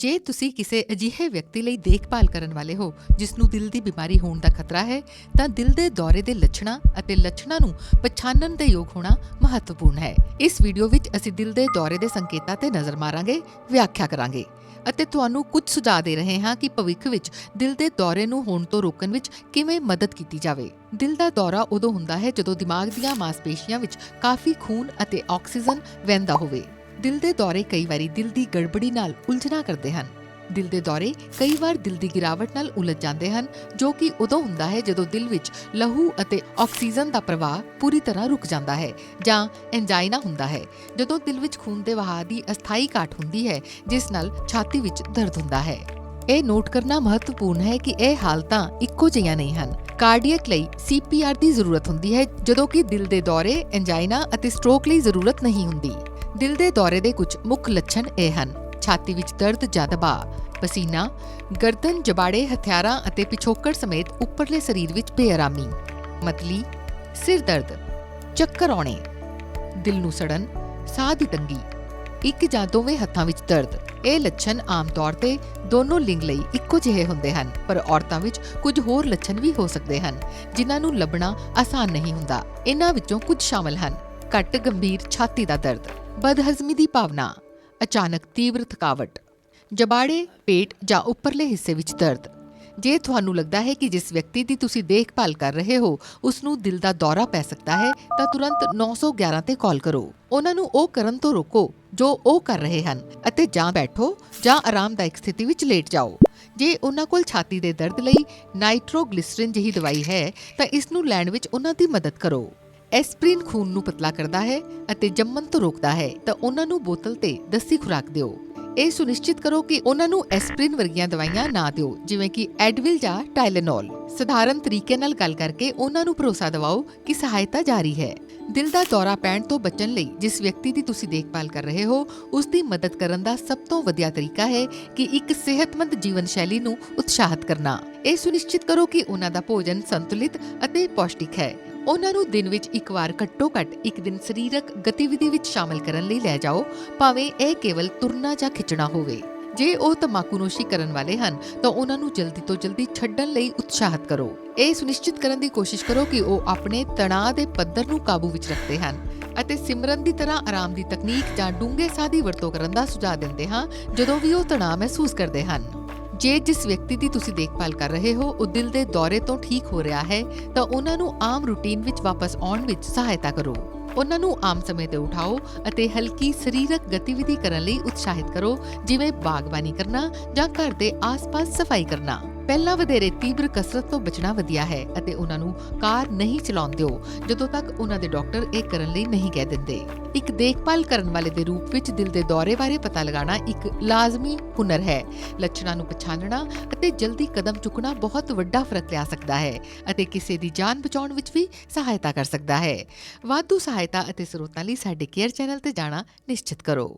ਜੇ ਤੁਸੀਂ ਕਿਸੇ ਅਜਿਹੇ ਵਿਅਕਤੀ ਲਈ ਦੇਖਭਾਲ ਕਰਨ ਵਾਲੇ ਹੋ, ਜਿਸ ਨੂੰ ਦਿਲ ਦੀ ਬਿਮਾਰੀ ਹੋਣ ਦਾ ਖਤਰਾ ਹੈ, ਤਾਂ ਦਿਲ ਦੇ ਦੌਰੇ ਦੇ ਲੱਛਣਾਂ ਅਤੇ ਲੱਛਣਾਂ ਨੂੰ ਪਛਾਣਨ ਦੇ ਯੋਗ ਹੋਣਾ ਮਹੱਤਵਪੂਰਨ ਹੈ। ਇਸ ਵੀਡੀਓ ਵਿੱਚ ਅਸੀਂ ਦਿਲ ਦੇ ਦੌਰੇ ਦੇ ਸੰਕੇਤਾਂ ਤੇ ਨਜ਼ਰ ਮਾਰਾਂਗੇ, ਵਿਆਖਿਆ ਕਰਾਂਗੇ ਅਤੇ ਤੁਹਾਨੂੰ ਕੁਝ ਸੁਝਾਅ ਦੇ ਰਹੇ ਹਾਂ ਕਿ ਭਵਿੱਖ ਵਿੱਚ ਦਿਲ ਦੇ ਦੌਰੇ ਨੂੰ ਹੋਣ ਤੋਂ ਰੋਕਣ ਵਿੱਚ ਕਿਵੇਂ ਮਦਦ ਕੀਤੀ ਜਾਵੇ। ਦਿਲ ਦਾ ਦੌਰਾ ਉਦੋਂ ਹੁੰਦਾ ਹੈ ਜਦੋਂ ਦਿਮਾਗ ਦੀਆਂ ਮਾਸਪੇਸ਼ੀਆਂ ਵਿੱਚ ਕਾਫੀ ਖੂਨ ਅਤੇ ਆਕਸੀਜਨ ਵਹਿੰਦਾ ਹੋਵੇ। ਦਿਲ ਦੇ ਦੌਰੇ ਕਈ ਵਾਰੀ ਦਿਲ ਦੀ ਗੜਬੜੀ ਨਾਲ ਉਲਝਣਾ ਕਰਦੇ ਹਨ। ਦਿਲ ਦੇ ਦੌਰੇ ਕਈ ਵਾਰ ਦਿਲ ਦੀ ਗਿਰਾਵਟ ਨਾਲ ਉਲਝ ਜਾਂਦੇ ਹਨ, ਜੋ ਕਿ ਉਦੋਂ ਹੁੰਦਾ ਹੈ ਜਦੋਂ ਦਿਲ ਵਿੱਚ ਲਹੂ ਅਤੇ ਆਕਸੀਜਨ ਦਾ ਪ੍ਰਵਾਹ ਪੂਰੀ ਤਰ੍ਹਾਂ ਰੁਕ ਜਾਂਦਾ ਹੈ ਜਾਂ ਐਂਜਾਈਨਾ ਹੁੰਦਾ ਹੈ। ਜਦੋਂ ਦਿਲ ਵਿੱਚ ਖੂਨ ਦੇ ਵਹਾਅ ਦੀ ਅਸਥਾਈ ਘਾਟ ਹੁੰਦੀ ਹੈ, ਜਿਸ ਨਾਲ ਛਾਤੀ ਵਿੱਚ ਦਰਦ ਹੁੰਦਾ ਹੈ। ਇਹ ਨੋਟ ਕਰਨਾ ਮਹੱਤਵਪੂਰਨ ਹੈ ਕਿ ਇਹ ਹਾਲਤਾਂ ਇੱਕੋ ਜਿਹੀਆਂ ਨਹੀਂ ਹਨ। ਕਾਰਡੀਅਕ ਲਈ ਸੀਪੀਆਰ ਦੀ ਜ਼ਰੂਰਤ ਹੁੰਦੀ ਹੈ, ਜਦੋਂ ਕਿ ਦਿਲ ਦੇ ਦੌਰੇ ਐਂਜਾਈਨਾ ਅਤੇ ਸਟ੍ਰੋਕ ਲਈ ਜ਼ਰੂਰਤ ਨਹੀਂ ਹੁੰਦੀ। ਦਿਲ ਦੇ ਦੌਰੇ ਦੇ ਕੁਝ ਮੁੱਖ ਲੱਛਣ ਇਹ ਹਨ। ਛਾਤੀ ਵਿੱਚ ਦਰਦ ਜਾਂ ਦਬਾਅ, ਪਸੀਨਾ, ਗਰਦਨ, ਜਬਾੜੇ, ਹਥਿਆਰਾਂ ਅਤੇ ਪਿਛੋਕੜ ਸਮੇਤ ਉੱਪਰਲੇ ਸਰੀਰ ਵਿੱਚ ਬੇਆਰਾਮੀ, ਮਤਲੀ, ਸਿਰ ਦਰਦ, ਚੱਕਰ ਆਉਣੇ, ਦਿਲ ਨੂੰ ਸੜਨ, ਸਾਹ ਦੀ ਤੰਗੀ, ਇੱਕ ਜਾਂ ਦੋਵੇਂ ਹੱਥਾਂ ਵਿੱਚ ਦਰਦ। ਇਹ ਲੱਛਣ ਆਮ ਤੌਰ ਤੇ ਦੋਨੋਂ ਲਿੰਗ ਲਈ ਇੱਕੋ ਜਿਹੇ ਹੁੰਦੇ ਹਨ, ਪਰ ਔਰਤਾਂ ਵਿੱਚ ਕੁਝ ਹੋਰ ਲੱਛਣ ਵੀ ਹੋ ਸਕਦੇ ਹਨ, ਜਿਨ੍ਹਾਂ ਨੂੰ ਲੱਭਣਾ ਆਸਾਨ ਨਹੀਂ ਹੁੰਦਾ। ਇਹਨਾਂ ਵਿੱਚੋਂ ਕੁਝ ਸ਼ਾਮਲ ਹਨ। ਘੱਟ ਗੰਭੀਰ ਛਾਤੀ ਦਾ ਦਰਦ, ਬਦਹਜ਼ਮੀ ਦੀ ਭਾਵਨਾ, ਅਚਾਨਕ ਤੀਬਰ ਥਕਾਵਟ, ਜਬਾੜੇ, ਪੇਟ ਜਾਂ ਉੱਪਰਲੇ ਹਿੱਸੇ ਵਿੱਚ ਦਰਦ। ਜੇ ਤੁਹਾਨੂੰ ਲੱਗਦਾ ਹੈ ਕਿ ਜਿਸ ਵਿਅਕਤੀ ਦੀ ਤੁਸੀਂ ਦੇਖਭਾਲ ਕਰ ਰਹੇ ਹੋ ਉਸ ਨੂੰ ਦਿਲ ਦਾ ਦੌਰਾ ਪੈ ਸਕਦਾ ਹੈ, ਤਾਂ ਤੁਰੰਤ 911 ਤੇ ਕਾਲ ਕਰੋ। ਉਹਨਾਂ ਨੂੰ ਉਹ ਕਰਨ ਤੋਂ ਰੋਕੋ, ਜੋ ਉਹ ਕਰ ਰਹੇ ਹਨ, ਅਤੇ ਜਾਂ ਬੈਠੋ, ਜਾਂ ਆਰਾਮਦਾਇਕ ਸਥਿਤੀ ਵਿੱਚ ਲੇਟ ਜਾਓ। ਜੇ ਉਹਨਾਂ ਕੋਲ ਛਾਤੀ ਦੇ ਦਰਦ ਲਈ ਨਾਈਟ੍ਰੋਗਲਿਸਰੀਨ ਜਿਹੀ ਦਵਾਈ ਹੈ, ਤਾਂ ਇਸ ਨੂੰ ਲੈਣ ਵਿੱਚ ਉਹਨਾਂ ਦੀ ਮਦਦ ਕਰੋ। ਐਸਪਰੀਨ ਖੂਨ ਨੂੰ ਪਤਲਾ ਕਰਦਾ ਹੈ ਅਤੇ ਜੰਮਣ ਤੋਂ ਰੋਕਦਾ ਹੈ, ਤਾਂ ਉਹਨਾਂ ਨੂੰ ਬੋਤਲ ਤੇ ਦਸਤੀ ਖੁਰਾਕ ਦਿਓ। ਇਹ ਸੁਨਿਸ਼ਚਿਤ ਕਰੋ ਕਿ ਉਹਨਾਂ ਨੂੰ ਐਸਪਰੀਨ ਵਰਗੀਆਂ ਦਵਾਈਆਂ ਨਾ ਦਿਓ, ਜਿਵੇਂ ਕਿ ਐਡਵਿਲ ਜਾਂ ਟਾਈਲੇਨੋਲ। ਸਧਾਰਨ ਤਰੀਕੇ ਨਾਲ ਗੱਲ ਕਰਕੇ ਉਹਨਾਂ ਨੂੰ ਭਰੋਸਾ ਦਿਵਾਓ ਕਿ ਸਹਾਇਤਾ ਜਾਰੀ ਹੈ। ਦਿਲ ਦਾ ਦੌਰਾ ਪੈਣ ਤੋਂ ਬਚਣ ਲਈ ਜਿਸ ਵਿਅਕਤੀ ਦੀ ਤੁਸੀਂ ਦੇਖਭਾਲ ਕਰ ਰਹੇ ਹੋ, ਉਸ ਦੀ ਮਦਦ ਕਰਨ ਦਾ ਸਭ ਤੋਂ ਵਧੀਆ ਤਰੀਕਾ ਹੈ ਕਿ ਇੱਕ ਸਿਹਤਮੰਦ ਜੀਵਨ ਸ਼ੈਲੀ ਨੂੰ ਉਤਸ਼ਾਹਿਤ ਕਰਨਾ। ਇਹ ਸੁਨਿਸ਼ਚਿਤ ਕਰੋ ਕਿ ਉਹਨਾਂ ਦਾ ਭੋਜਨ ਸੰਤੁਲਿਤ ਅਤੇ ਪੌਸ਼ਟਿਕ ਹੈ। ਉਹਨਾਂ ਨੂੰ ਦਿਨ ਵਿੱਚ ਇੱਕ ਵਾਰ ਘੱਟੋ-ਘੱਟ ਇੱਕ ਦਿਨ ਸਰੀਰਕ ਗਤੀਵਿਧੀ ਵਿੱਚ ਸ਼ਾਮਲ ਕਰਨ ਲਈ ਲੈ ਜਾਓ, ਭਾਵੇਂ ਇਹ ਕੇਵਲ ਤੁਰਨਾ ਜਾਂ ਖਿੱਚਣਾ ਹੋਵੇ। ਜੇ ਉਹ ਤਮਾਕੂਨੋਸ਼ੀ ਕਰਨ ਵਾਲੇ ਹਨ, ਤਾਂ ਉਹਨਾਂ ਨੂੰ ਜਲਦੀ ਤੋਂ ਜਲਦੀ ਛੱਡਣ ਲਈ ਉਤਸ਼ਾਹਤ ਕਰੋ। ਇਹ ਸੁਨਿਸ਼ਚਿਤ ਕਰਨ ਦੀ ਕੋਸ਼ਿਸ਼ ਕਰੋ ਕਿ ਉਹ ਆਪਣੇ ਤਣਾਅ ਦੇ ਪੱਧਰ ਨੂੰ ਕਾਬੂ ਵਿੱਚ ਰੱਖਦੇ ਹਨ ਅਤੇ ਸਿਮਰਨ ਦੀ ਤਰ੍ਹਾਂ ਆਰਾਮ ਦੀ ਤਕਨੀਕ ਜਾਂ ਡੂੰਘੇ ਸਾਹ ਦੀ ਵਰਤੋਂ ਕਰਨ ਦਾ ਸੁਝਾਅ ਦਿੰਦੇ ਹਾਂ ਜਦੋਂ ਵੀ ਉਹ ਤਣਾਅ ਮਹਿਸੂਸ ਕਰਦੇ ਹਨ। ਜੇ ਜਿਸ ਵਿਅਕਤੀ ਦੀ ਤੁਸੀਂ ਦੇਖਭਾਲ ਕਰ ਰਹੇ ਹੋ, ਉਹ ਦਿਲ ਦੇ ਦੌਰੇ ਤੋਂ ਠੀਕ ਹੋ ਰਿਹਾ ਹੈ, ਤਾਂ ਉਹਨਾਂ ਨੂੰ ਆਮ ਰੁਟੀਨ ਵਿੱਚ ਵਾਪਸ ਆਉਣ ਵਿੱਚ ਸਹਾਇਤਾ ਕਰੋ। ਉਹਨਾਂ ਨੂੰ ਆਮ ਸਮੇਂ ਤੇ ਉਠਾਓ ਅਤੇ ਹਲਕੀ ਸਰੀਰਕ ਗਤੀਵਿਧੀ ਕਰਨ ਲਈ ਉਤਸ਼ਾਹਿਤ ਕਰੋ, ਜਿਵੇਂ ਬਾਗਬਾਨੀ ਕਰਨਾ ਜਾਂ ਘਰ ਦੇ ਆਸ-ਪਾਸ ਸਫ਼ਾਈ ਕਰਨਾ। ਪਹਿਲਾਂ ਵਧੇਰੇ ਤੀਬਰ ਕਸਰਤ ਤੋਂ ਬਚਣਾ ਵਧੀਆ ਹੈ ਅਤੇ ਉਹਨਾਂ ਨੂੰ ਕਾਰ ਨਹੀਂ ਚਲਾਉਣ ਦਿਓ, ਜਦੋਂ ਤੱਕ ਉਹਨਾਂ ਦੇ ਡਾਕਟਰ ਇਹ ਕਰਨ ਲਈ ਨਹੀਂ ਕਹਿ ਦਿੰਦੇ। ਇੱਕ ਦੇਖਭਾਲ ਕਰਨ ਵਾਲੇ ਦੇ ਰੂਪ ਵਿੱਚ ਦਿਲ ਦੇ ਦੌਰੇ ਬਾਰੇ ਪਤਾ ਲਗਾਉਣਾ ਇੱਕ ਲਾਜ਼ਮੀ ਹੁਨਰ ਹੈ। ਲੱਛਣਾਂ ਨੂੰ ਪਛਾਣਨਾ ਅਤੇ ਜਲਦੀ ਕਦਮ ਚੁੱਕਣਾ ਬਹੁਤ ਵੱਡਾ ਫ਼ਰਕ ਲਿਆ ਸਕਦਾ ਹੈ ਅਤੇ ਕਿਸੇ ਦੀ ਜਾਨ ਬਚਾਉਣ ਵਿੱਚ ਵੀ ਸਹਾਇਤਾ ਕਰ ਸਕਦਾ ਹੈ। ਵਾਧੂ ਸਹਾਇਤਾ ਅਤੇ ਸਰੋਤਾਂ ਲਈ ਸਾਡੇ ਕੇਅਰ ਚੈਨਲ ਤੇ ਜਾਣਾ ਨਿਸ਼ਚਿਤ ਕਰੋ।